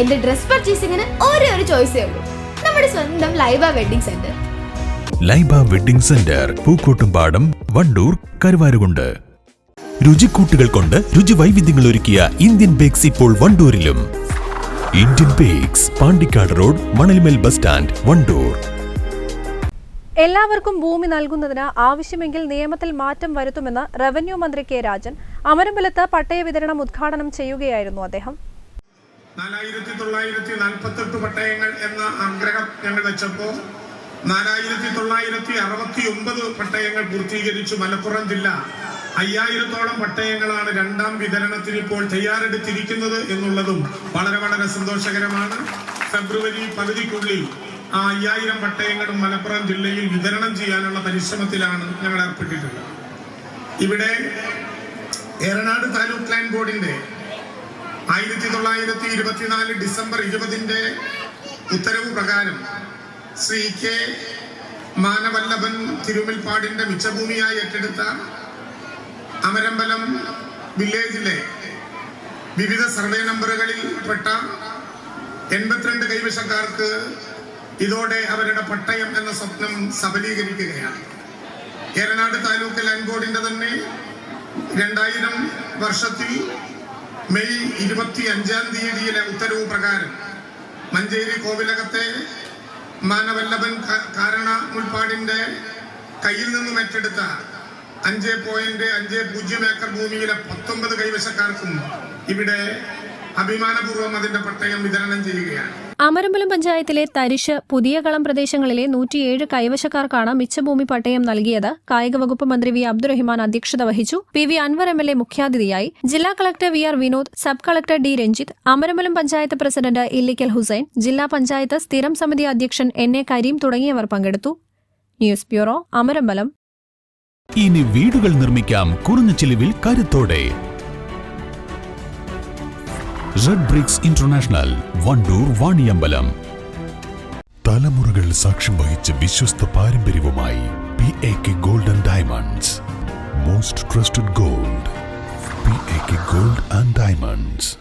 എന്റെ ഡ്രസ് പർച്ചേസിംഗിന് ഒരേ ഒരു ചോയ്സേ ഉള്ളൂ. നമ്മുടെ സ്വന്തം Laiba wedding centre. Laiba wedding centre Pookkottumpadam Wandoor Karuvarakundu. രുചിക്കൂട്ടുകൾ കൊണ്ട് രുചി വൈവിധ്യങ്ങൾ ഒരുക്കിയ ഇന്ത്യൻ ബേക്സ് ഇപ്പോൾ വണ്ടൂരിലും. Indian bakes Pandikkad road Manalmel bus stand Wandoor. എല്ലാവർക്കും ഭൂമി നൽകുന്നതിന് ആവശ്യമെങ്കിൽ നിയമത്തിൽ മാറ്റം വരുത്തുമെന്ന് റവന്യൂ മന്ത്രി കെ രാജൻ. അമരമ്പലത്ത് പട്ടയ വിതരണം ഉദ്ഘാടനം ചെയ്യുകയായിരുന്നു അദ്ദേഹം. നാലായിരത്തി തൊള്ളായിരത്തി നാൽപ്പത്തെട്ട് പട്ടയങ്ങൾ എന്ന ആഗ്രഹം ഞങ്ങൾ വെച്ചപ്പോ നാലായിരത്തി തൊള്ളായിരത്തി അറുപത്തി ഒമ്പത് പട്ടയങ്ങൾ പൂർത്തീകരിച്ചു മലപ്പുറം ജില്ല. അയ്യായിരത്തോളം പട്ടയങ്ങളാണ് രണ്ടാം വിതരണത്തിന് ഇപ്പോൾ തയ്യാറെടുത്തിരിക്കുന്നത് എന്നുള്ളതും വളരെ വളരെ സന്തോഷകരമാണ്. ഫെബ്രുവരി പകുതിക്കുള്ളിൽ ആ അയ്യായിരം പട്ടയങ്ങളും മലപ്പുറം ജില്ലയിൽ വിതരണം ചെയ്യാനുള്ള പരിശ്രമത്തിലാണ് ഞങ്ങൾ ഏർപ്പെട്ടിട്ടുള്ളത്. ഇവിടെ ഏറനാട് താലൂക്ക് ലാൻഡ് ബോർഡിന്റെ ആയിരത്തി തൊള്ളായിരത്തി ഇരുപത്തിനാല് ഡിസംബർ ഇരുപതിന്റെ ഉത്തരവ് പ്രകാരം ശ്രീ കെ മാനവല്ലഭൻ തിരുമിൽപ്പാടിന്റെ മിച്ചഭൂമിയായി ഏറ്റെടുത്ത അമരമ്പലം വില്ലേജിലെ വിവിധ സർവേ നമ്പറുകളിൽ പെട്ട എൺപത്തിരണ്ട് കൈവശക്കാർക്ക് ഇതോടെ അവരുടെ പട്ടയം എന്ന സ്വപ്നം സബലീകരിക്കുകയാണ്. ഏറനാട് താലൂക്ക് ലാൻഡ് ബോർഡിന്റെ തന്നെ രണ്ടായിരം വർഷത്തിൽ മെയ് ഇരുപത്തി അഞ്ചാം തീയതിയിലെ ഉത്തരവ് പ്രകാരം മഞ്ചേരി കോവിലകത്തെ മാനവല്ലഭൻ കാരണ മുൾപ്പാടിന്റെ കയ്യിൽ നിന്നും ഏറ്റെടുത്ത അഞ്ച് പോയിന്റ് അഞ്ച് പൂജ്യം ഏക്കർ ഭൂമിയിലെ പത്തൊമ്പത് കൈവശക്കാർക്കും ഇവിടെ അഭിമാനപൂർവം അതിന്റെ പട്ടയം വിതരണം ചെയ്യുകയാണ്. അമരമ്പലം പഞ്ചായത്തിലെ തരിശ് പുതിയ കളം പ്രദേശങ്ങളിലെ നൂറ്റിയേഴ് കൈവശക്കാർക്കാണ് മിച്ചഭൂമി പട്ടയം നൽകിയത്. കായിക വകുപ്പ് മന്ത്രി വി. അബ്ദുറഹിമാൻ അധ്യക്ഷത വഹിച്ചു. P. V. Anvar M. L. A മുഖ്യാതിഥിയായി. ജില്ലാ collector V. R. Vinod sub collector D. Ranjith Amarambalam panchayat president Illikkal Hussain ജില്ലാ പഞ്ചായത്ത് സ്ഥിരം സമിതി അധ്യക്ഷൻ എൻ. എ. കരീം തുടങ്ങിയവർ പങ്കെടുത്തു. News bureau Amarambalam. ഇനി വീടുകൾ നിർമ്മിക്കാം. കുറഞ്ഞ ചിലവിൽ കരുത്തോടെ. Red bricks international Wandoor Vaniyambalam തലമുറകൾ സാക്ഷ്യം വഹിച്ച വിശ്വസ്ത പാരമ്പര്യവുമായി P A K golden diamonds most trusted gold P A K gold and diamonds